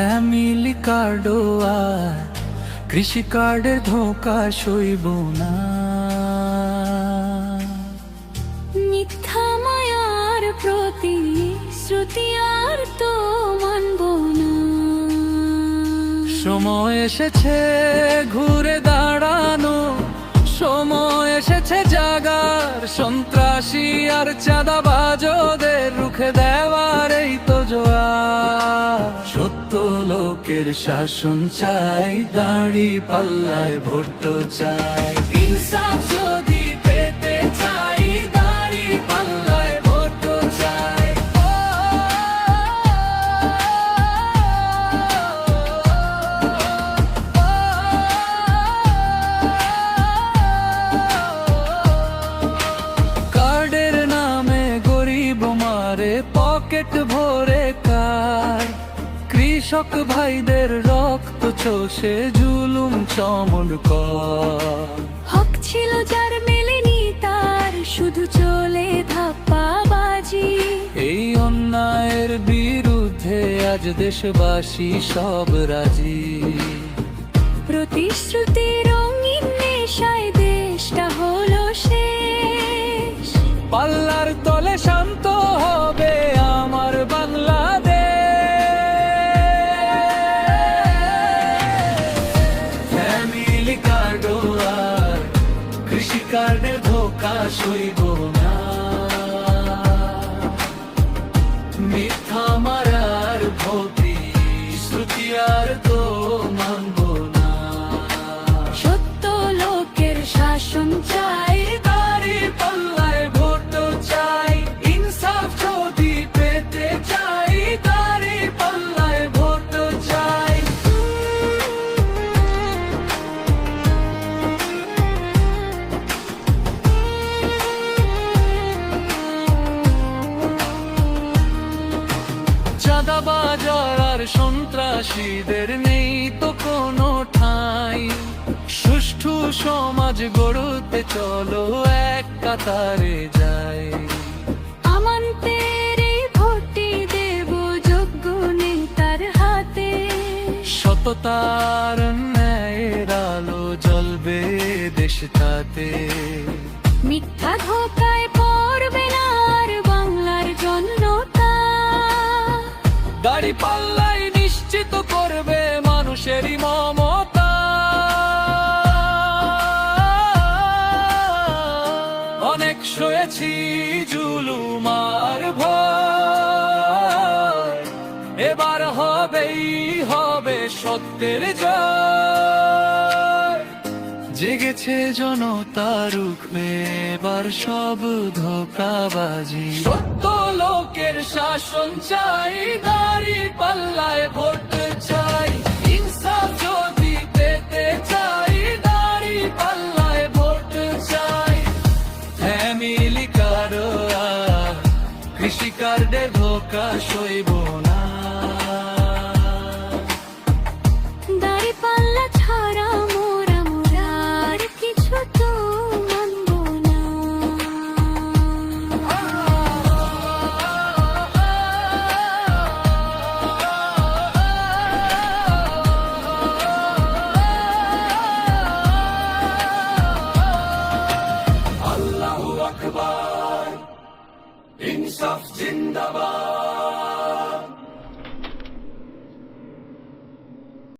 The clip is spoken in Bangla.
ফ্যামিলি কার্ডও আর কৃষি কার্ডের ধোকা সইব না। মিথ্যা মায়ার প্রতি শ্রুতি আর তো মানব না। সময় এসেছে ঘুরে দাঁড়ানো সময় এসেছে জাগার সন্ত্রাসী আর চাঁদাবাজ লোকের শাসন চাই দাড়ি পাল্লায় ভোট চাই। ইনসাফ কৃষক ভাইদের রক্ত চষে জুলুম চমন হক ছিল যার মেলেনি তার শুধু চলে ধাপ্পাবাজি। এই অন্যায়ের বিরুদ্ধে আজ দেশবাসী সব রাজি। প্রতিশ্রুতি রঙিন নেশায় দেশটা হলো শেষ। পাল্লার তলে শান্ত সইব চাঁদাবাজার আর সন্ত্রাসীদের নেই তো কোনো ঠাঁই। সুষ্ঠু সমাজ গড়তে চলো এক কাতারে যাই। আমান্তের ভোটটি দেব যোগ্য নেতার হাতে। সততার ন্যায়ের আলো জ্বলবে দেশ তাতে মিথ্যা ধোকায় দাড়ি পাল্লাই নিশ্চিত করবে মানুষেরই মমতা। অনেক শুয়েছি জুলুমার ভয়। এবার হবেই, হবে সত্যের জয়। জেগেছে জনতা রুখবে এবার সব ধোকাবাজি। সত্য লোকের শাসন চাই দাড়ি পাল্লায় ভোট চাই। ইনসাফ যদি চাই পাল্লায় চাই। ফ্যামিলি আর কৃষি কার্ডে ধোকা সইব না। আকবার ইনসাফ জিন্দাবাদ